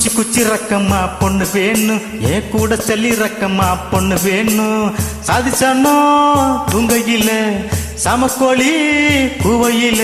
குச்சி குச்சி ரக்கம்மா பொண்ணு வேணும் ஏ கூட செல்லி ரக்கம்மா பொண்ணு வேணும் சாதிச்சானோ துங்கையில சமக்கோழி கூவையில.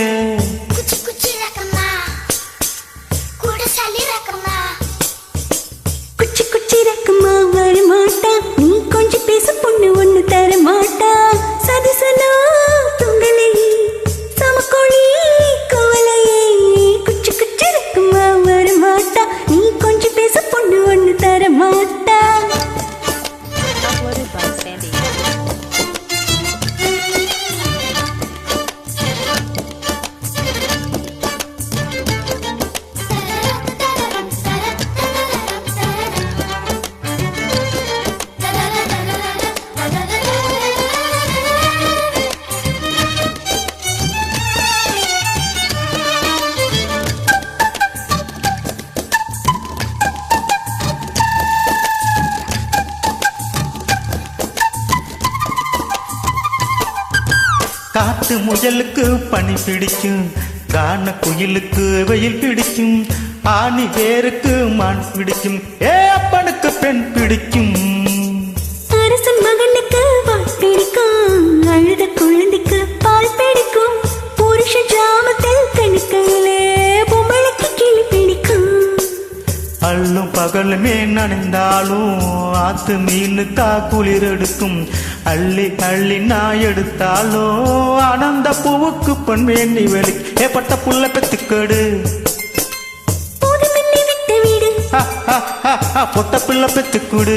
காட்டு முயலுக்கு பனி பிடிக்கும். கான குயிலுக்கு வெயில் பிடிக்கும். ஆணி வேருக்கு மான் பிடிக்கும். ஏ அப்பனுக்கு பெண் பிடிக்கும். அரசன் மகனுக்கு வாய் பிடிக்கும். அழுத குழந்தைக்கு பால் பிடிக்கும். புருஷ ஜாமத்தில் கணுக்கையிலே பொம்பளைக்கு கிளி பிடிக்கும். அள்ளும் பகலுமே நனைந்தாலும் ஆத்து மீனுக்கா குளிர் எடுக்கும். அள்ளி அள்ளி நான் எடுத்தாலும் ஆனந்த பூவுக்கு பொன் வேண்டி வெளி ஏப்பட்ட புள்ள பெத்துக்கடு. பொட்ட பிள்ளை பெத்துக்குடு.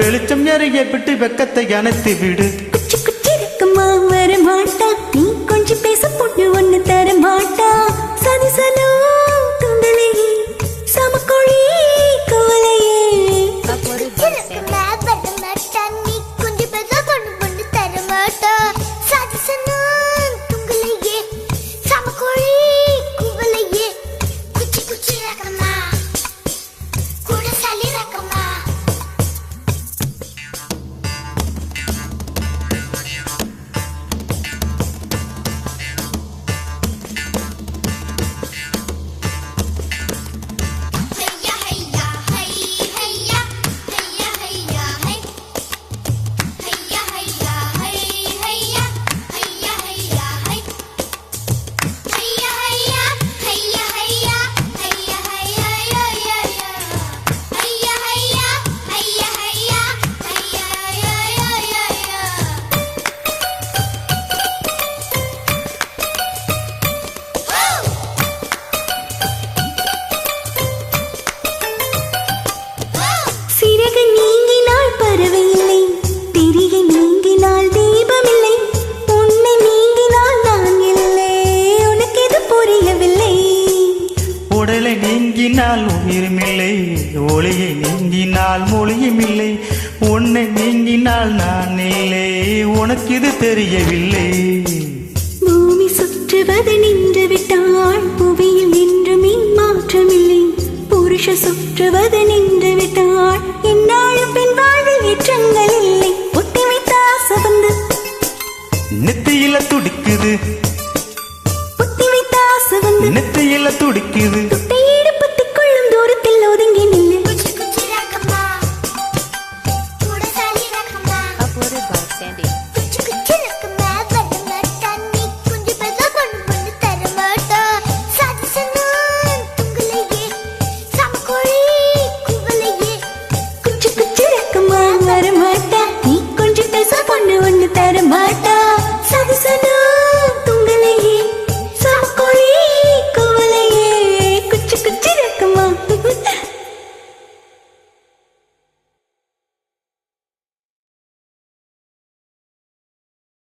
வெளிச்சம் எறிய விட்டு வெக்கத்தை அணைத்து விடு. குச்சி குச்சி இருக்குமா வர மாட்டா நீ கொஞ்சம் பேச பொண்ணு ஒண்ணு தர மாட்டா ஒளியை நீங்கினால் மொழியுமில்லை. உன்னை நீங்கினால் நான் இல்லை உனக்கு இது தெரியவில்லை. பூமி சுற்றுவது நின்று விட்டால் புவியில் நின்று மீன் மாற்றமில்லை புருஷ சுற்றுவது